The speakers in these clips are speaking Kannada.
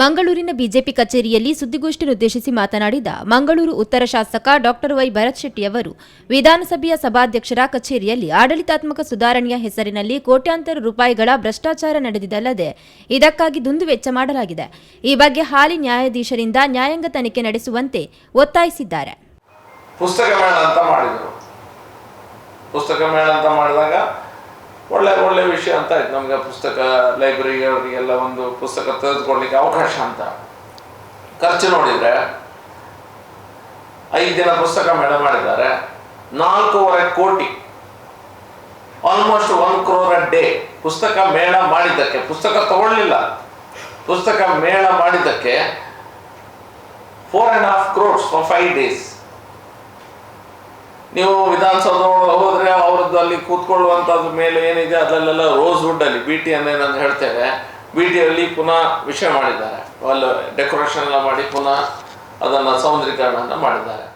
ಮಂಗಳೂರಿನ ಬಿಜೆಪಿ ಕಚೇರಿಯಲ್ಲಿ ಸುದ್ದಿಗೋಷ್ಠಿಯನ್ನುದ್ದೇಶಿಸಿ ಮಾತನಾಡಿದ ಮಂಗಳೂರು ಉತ್ತರ ಶಾಸಕ ಡಾಕ್ಟರ್ ವೈ ಭರತ್ ಶೆಟ್ಟಿಯವರು ವಿಧಾನಸಭೆಯ ಸಭಾಧ್ಯಕ್ಷರ ಕಚೇರಿಯಲ್ಲಿ ಆಡಳಿತಾತ್ಮಕ ಸುಧಾರಣೆಯ ಹೆಸರಿನಲ್ಲಿ ಕೋಟ್ಯಾಂತರ ರೂಪಾಯಿಗಳ ಭ್ರಷ್ಟಾಚಾರ ನಡೆದಿದ್ದಲ್ಲದೆ ಇದಕ್ಕಾಗಿ ದುಂದುವೆಚ್ಚ ಮಾಡಲಾಗಿದೆ. ಈ ಬಗ್ಗೆ ಹಾಲಿ ನ್ಯಾಯಾಧೀಶರಿಂದ ನ್ಯಾಯಾಂಗ ತನಿಖೆ ನಡೆಸುವಂತೆ ಒತ್ತಾಯಿಸಿದ್ದಾರೆ. ಪುಸ್ತಕ ಮೇಳ ಅಂತ ಮಾಡಿದರು. ಪುಸ್ತಕ ಮೇಳ ಅಂತ ಮಾಡಿದಾಗ ಒಳ್ಳೆ ಒಳ್ಳೆ ವಿಷಯ ಅಂತ ಆಯ್ತು. ನಮಗೆ ಪುಸ್ತಕ ಲೈಬ್ರರಿ ಅವರಿಗೆಲ್ಲ ಒಂದು ಪುಸ್ತಕ ತೆಗೆದುಕೊಳ್ಳಿಕ್ಕೆ ಅವಕಾಶ ಅಂತ. ಖರ್ಚು ನೋಡಿದರೆ ಐದು ದಿನ ಪುಸ್ತಕ ಮೇಡ ಮಾಡಿದ್ದಾರೆ. ನಾಲ್ಕೂವರೆ ಕೋಟಿ. Almost one crore a day ಪುಸ್ತಕ ಮೇಳ ಮಾಡಿದ್ದಕ್ಕೆ, ಪುಸ್ತಕ ತಗೊಳ್ಳಿಲ್ಲ ಪುಸ್ತಕ ಮೇಳ ಮಾಡಿದ್ದಕ್ಕೆ four and half crores for five days ನೀವು ವಿಧಾನಸೌಧ ಹೋದ್ರೆ ಅಲ್ಲಿ ಕೂತ್ಕೊಳ್ಳುವಂಥದ್ರ ಮೇಲೆ ಏನಿದೆ, ಅದರಲ್ಲೆಲ್ಲ ರೋಸ್ ವುಡ್ ಅಲ್ಲಿ ಬಿ ಟಿ ಅಂತ ಹೇಳ್ತೇವೆ ಟಿಯಲ್ಲಿ ಪುನಃ ವಿಷಯ ಮಾಡಿದ್ದಾರೆ. ಅಲ್ಲಿ ಡೆಕೋರೇಷನ್ ಎಲ್ಲ ಮಾಡಿ ಪುನಃ ಅದನ್ನ ಸೌಂದರ್ಯೀಕರಣ ಮಾಡಿದ್ದಾರೆ.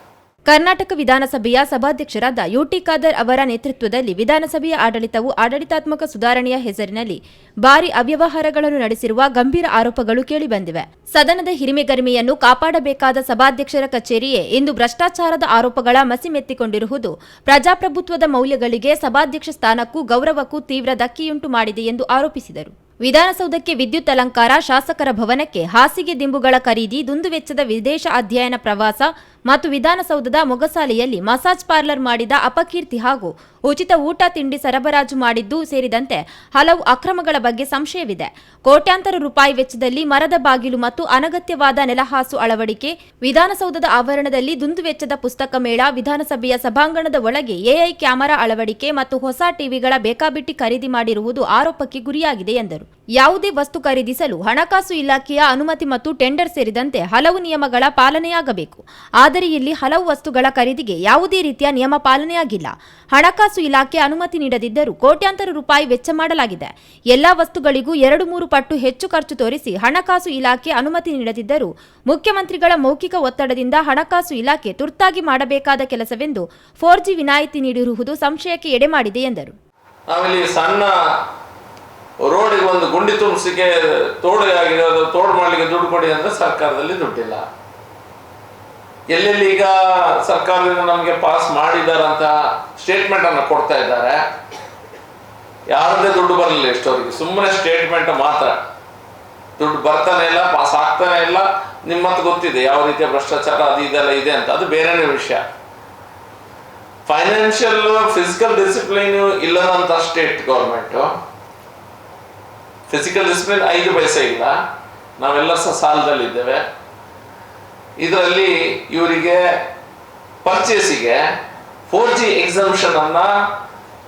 ಕರ್ನಾಟಕ ವಿಧಾನಸಭೆಯ ಸಭಾಧ್ಯಕ್ಷರಾದ ಯುಟಿ ಖಾದರ್ ಅವರ ನೇತೃತ್ವದಲ್ಲಿ ವಿಧಾನಸಭೆಯ ಆಡಳಿತವು ಆಡಳಿತಾತ್ಮಕ ಸುಧಾರಣೆಯ ಹೆಸರಿನಲ್ಲಿ ಭಾರಿ ಅವ್ಯವಹಾರಗಳನ್ನು ನಡೆಸಿರುವ ಗಂಭೀರ ಆರೋಪಗಳು ಕೇಳಿಬಂದಿವೆ. ಸದನದ ಹಿರಿಮೆಗರಿಮೆಯನ್ನು ಕಾಪಾಡಬೇಕಾದ ಸಭಾಧ್ಯಕ್ಷರ ಕಚೇರಿಯೇ ಇಂದು ಭ್ರಷ್ಟಾಚಾರದ ಆರೋಪಗಳ ಮಸಿಮೆತ್ತಿಕೊಂಡಿರುವುದು ಪ್ರಜಾಪ್ರಭುತ್ವದ ಮೌಲ್ಯಗಳಿಗೆ ಸಭಾಧ್ಯಕ್ಷ ಸ್ಥಾನಕ್ಕೂ ಗೌರವಕ್ಕೂ ತೀವ್ರ ಧಕ್ಕೆಯುಂಟು ಮಾಡಿದೆ ಎಂದು ಆರೋಪಿಸಿದರು. ವಿಧಾನಸೌಧಕ್ಕೆ ವಿದ್ಯುತ್ ಅಲಂಕಾರ ಶಾಸಕರ ಭವನಕ್ಕೆ ಹಾಸಿಗೆ ದಿಂಬುಗಳ ಖರೀದಿ, ದುಂದುವೆಚ್ಚದ ವಿದೇಶ ಅಧ್ಯಯನ ಪ್ರವಾಸ ಮತ್ತು ವಿಧಾನಸೌಧದ ಮೊಗಸಾಲೆಯಲ್ಲಿ ಮಸಾಜ್ ಪಾರ್ಲರ್ ಮಾಡಿದ ಅಪಕೀರ್ತಿ ಹಾಗೂ ಉಚಿತ ಊಟ ತಿಂಡಿ ಸರಬರಾಜು ಮಾಡಿದ್ದು ಸೇರಿದಂತೆ ಹಲವು ಅಕ್ರಮಗಳ ಬಗ್ಗೆ ಸಂಶಯವಿದೆ. ಕೋಟ್ಯಾಂತರ ರೂಪಾಯಿ ವೆಚ್ಚದಲ್ಲಿ ಮರದ ಬಾಗಿಲು ಮತ್ತು ಅನಗತ್ಯವಾದ ನೆಲಹಾಸು ಅಳವಡಿಕೆ, ವಿಧಾನಸೌಧದ ಆವರಣದಲ್ಲಿ ದುಂದುವೆಚ್ಚದ ಪುಸ್ತಕ ಮೇಳ, ವಿಧಾನಸಭೆಯ ಸಭಾಂಗಣದ ಒಳಗೆ ಎಐ ಕ್ಯಾಮೆರಾ ಅಳವಡಿಕೆ ಮತ್ತು ಹೊಸ ಟಿವಿಗಳ ಬೇಕಾಬಿಟ್ಟಿ ಖರೀದಿ ಮಾಡಿರುವುದು ಆರೋಪಕ್ಕೆ ಗುರಿಯಾಗಿದೆ ಎಂದರು. ಯಾವುದೇ ವಸ್ತು ಖರೀದಿಸಲು ಹಣಕಾಸು ಇಲಾಖೆಯ ಅನುಮತಿ ಮತ್ತು ಟೆಂಡರ್ ಸೇರಿದಂತೆ ಹಲವು ನಿಯಮಗಳ ಪಾಲನೆಯಾಗಬೇಕು. ಆದರೆ ಇಲ್ಲಿ ಹಲವು ವಸ್ತುಗಳ ಖರೀದಿಗೆ ಯಾವುದೇ ರೀತಿಯ ನಿಯಮ ಪಾಲನೆಯಾಗಿಲ್ಲ. ಹಣಕಾಸು ಇಲಾಖೆ ಅನುಮತಿ ನೀಡದಿದ್ದರೂ ಕೋಟ್ಯಾಂತರ ರೂಪಾಯಿ ವೆಚ್ಚ ಮಾಡಲಾಗಿದೆ. ಎಲ್ಲಾ ವಸ್ತುಗಳಿಗೂ ಎರಡು ಮೂರು ಪಟ್ಟು ಹೆಚ್ಚು ಖರ್ಚು ತೋರಿಸಿ ಹಣಕಾಸು ಇಲಾಖೆ ಅನುಮತಿ ನೀಡದಿದ್ದರೂ ಮುಖ್ಯಮಂತ್ರಿಗಳ ಮೌಖಿಕ ಒತ್ತಡದಿಂದ ಹಣಕಾಸು ಇಲಾಖೆ ತುರ್ತಾಗಿ ಮಾಡಬೇಕಾದ ಕೆಲಸವೆಂದು ಫೋರ್ ಜಿ ವಿನಾಯಿತಿ ನೀಡಿರುವುದು ಸಂಶಯಕ್ಕೆ ಎಡೆಮಾಡಿದೆ ಎಂದರು. ನಾವಿಲ್ಲಿ ಸಣ್ಣ ರೋಡಿಗೆ ಒಂದು ಗುಂಡಿ ತುಂಬಿಸಿಕೆ ತೋಡು ಆಗಿದೆ ಅದು ತೋಡು ಮಾಡಲಿಕ್ಕೆ ದುಡ್ಡು ಕೊಡಿ ಅಂದರೆ ಸರ್ಕಾರದಲ್ಲಿ ದುಡ್ಡಿಲ್ಲ. ಎಲ್ಲೆಲ್ಲಿ ಈಗ ಸರ್ಕಾರದಿಂದ ನಮಗೆ ಪಾಸ್ ಮಾಡಿದಾರಂತ ಸ್ಟೇಟ್ಮೆಂಟ್ ಅನ್ನು ಕೊಡ್ತಾ ಇದ್ದಾರೆ. ಯಾರದೇ ದುಡ್ಡು ಬರಲಿಲ್ಲ ಎಷ್ಟೋರಿಗೆ ಸುಮ್ಮನೆ ಸ್ಟೇಟ್ಮೆಂಟ್ ಮಾತ್ರ. ದುಡ್ಡು ಬರ್ತಾನೆ ಇಲ್ಲ, ಪಾಸ್ ಆಗ್ತಾನೆ ಇಲ್ಲ ನಿಮ್ಮ ಹತ್ರ ಗೊತ್ತಿದೆ ಯಾವ ರೀತಿಯ ಭ್ರಷ್ಟಾಚಾರ ಅದು ಇದೆಲ್ಲ ಇದೆ ಅಂತ. ಅದು ಬೇರೆನೇ ವಿಷಯ. ಫೈನಾನ್ಷಿಯಲ್ ಫಿಸಿಕಲ್ ಡಿಸಿಪ್ಲಿನ್ ಇಲ್ಲದಂತ ಸ್ಟೇಟ್ ಗೌರ್ಮೆಂಟ್ ಫಿಸಿಕಲ್ ಡಿಸಿಪ್ಲಿನ್ ಐದು ಪೈಸೆ ಇಲ್ಲ ನಾವೆಲ್ಲ ಸಹ ಸಾಲದಲ್ಲಿದ್ದೇವೆ ಇದರಲ್ಲಿ ಇವರಿಗೆ ಪರ್ಚೇಸಿಗೆ ಫೋರ್ ಜಿ ಎಕ್ಸಾಮಿಷನ್ ಅನ್ನ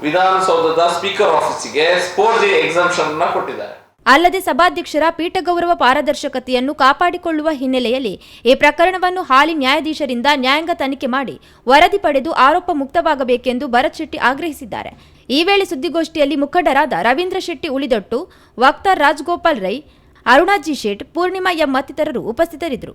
ವಿಧಾನಸೌಧದ ಸ್ಪೀಕರ್ ಆಫೀಸಿಗೆ ಫೋರ್ ಜಿ ಎಕ್ಸಾಮಿಷನ್ ಅನ್ನ ಕೊಟ್ಟಿದ್ದಾರೆ. ಅಲ್ಲದೆ ಸಭಾಧ್ಯಕ್ಷರ ಪೀಠ ಗೌರವ ಪಾರದರ್ಶಕತೆಯನ್ನು ಕಾಪಾಡಿಕೊಳ್ಳುವ ಹಿನ್ನೆಲೆಯಲ್ಲಿ ಈ ಪ್ರಕರಣವನ್ನು ಹಾಲಿ ನ್ಯಾಯಾಧೀಶರಿಂದ ನ್ಯಾಯಾಂಗ ತನಿಖೆ ಮಾಡಿ ವರದಿ ಪಡೆದು ಆರೋಪ ಮುಕ್ತವಾಗಬೇಕೆಂದು ಭರತ್ ಶೆಟ್ಟಿ ಆಗ್ರಹಿಸಿದ್ದಾರೆ. ಈ ವೇಳೆ ಸುದ್ದಿಗೋಷ್ಠಿಯಲ್ಲಿ ಮುಖಂಡರಾದ ರವೀಂದ್ರ ಶೆಟ್ಟಿ ಉಳಿದೊಟ್ಟು ವಕ್ತಾರ್ ರಾಜ್ಗೋಪಾಲ್ ರೈ, ಅರುಣಾಜಿ ಶೇಟ್, ಪೂರ್ಣಿಮಾ ಎಂ ಮತ್ತಿತರರು ಉಪಸ್ಥಿತರಿದ್ದರು.